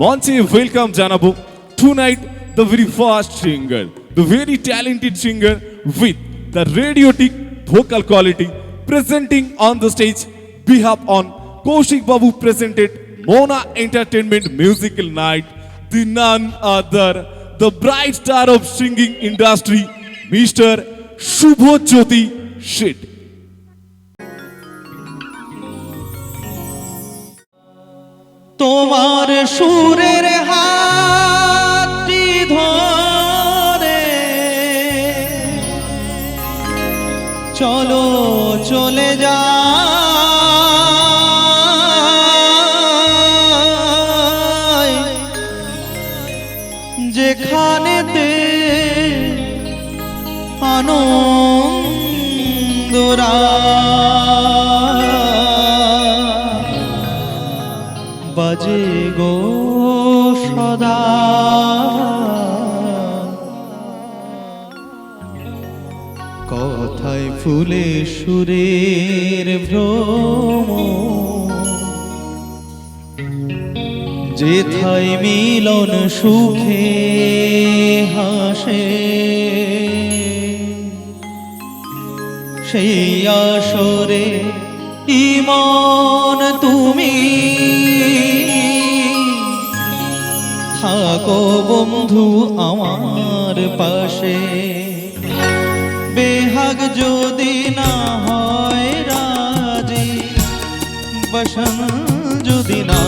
মঞ্চে ওয়েলকাম জানাব tonight the very first singer the very talented singer with the radiotic vocal quality presenting on the stage behalf on Kaushik Babu presented Mona entertainment musical night the none other, the bright star of singing industry, Mr. Shubhojyoti Shit. তোমার সুরের হাতটি ধরে। চলো চলে যা। যেখানেতে আনন্দরা বাজে গো সদা। কথায় ফুলে সুরের ভ্রম। যেথায় মিলন সুখে হাসে। সেই আসরে ইমন তুমি থাকো বন্ধু আমার পাশে। বেহাগ যদি না হয় রাজি, বসন যদি না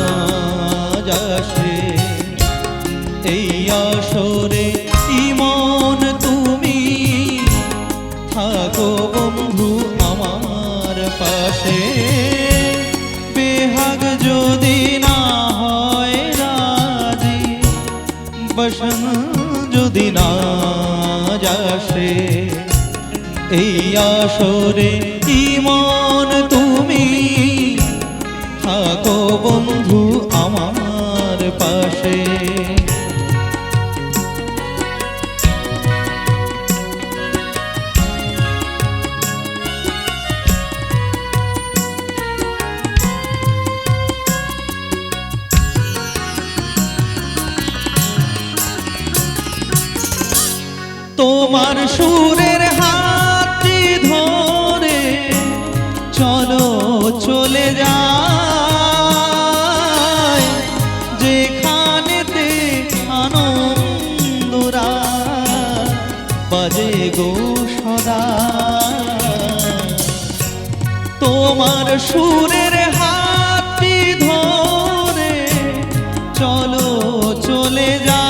যাসে, এই আসরে ইমন তুমি থাকো যাসে এই আসরে ইমান তুমি থাকো বন্ধু আমার পাশে। তোমার সুরের হাতটি ধরে চলো, চলে যায় যেখানেতে আনন্দরা বাজে গো সদা। তোমার সুরের হাতটি ধরে চলো, চলে যাই।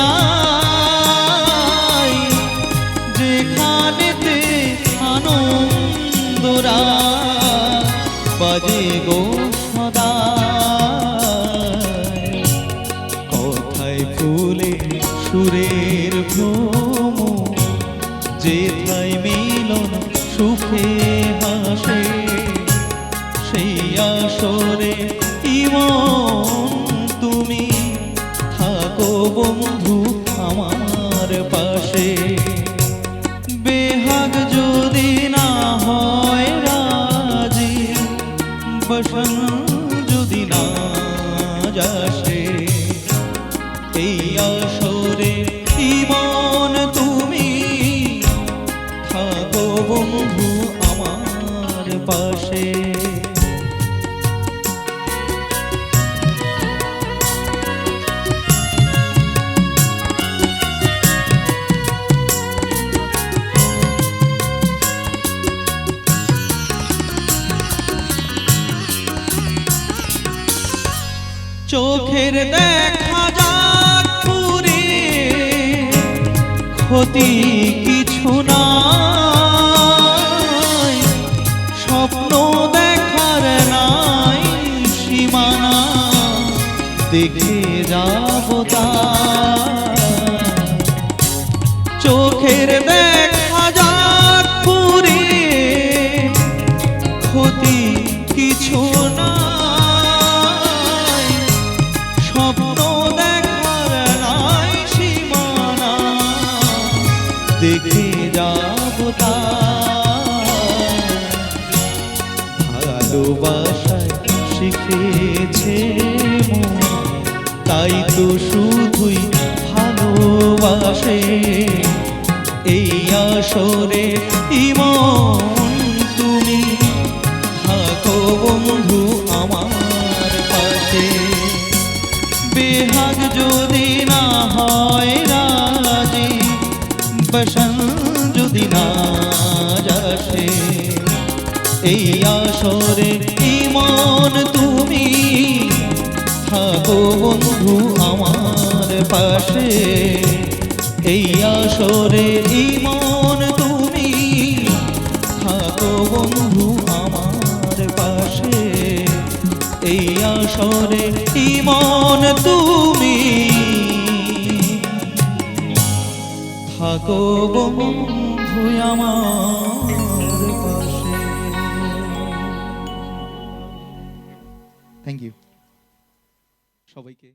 আসরে ইমন তুমি। থাকো বন্ধু আমার পাশে। চোখের দেখা ক্ষতি ভালোবাসায় শিখেছে তাই তো শুধুই ভালোবাসে। এই আসরে ইমন তুমি। থাকো বন্ধু আমার পাশে। বেহাগ যদি না হয় রাজি বসন যদি না এই আসরে ইমন তুমি। থাকো বন্ধু আমার পাশে। এই আসরে ইমন তুমি। থাকো বন্ধু আমার পাশে। এই আসরে ইমন তুমি। থাকো বন্ধু আমার থ্যাংক ইউ সবাইকে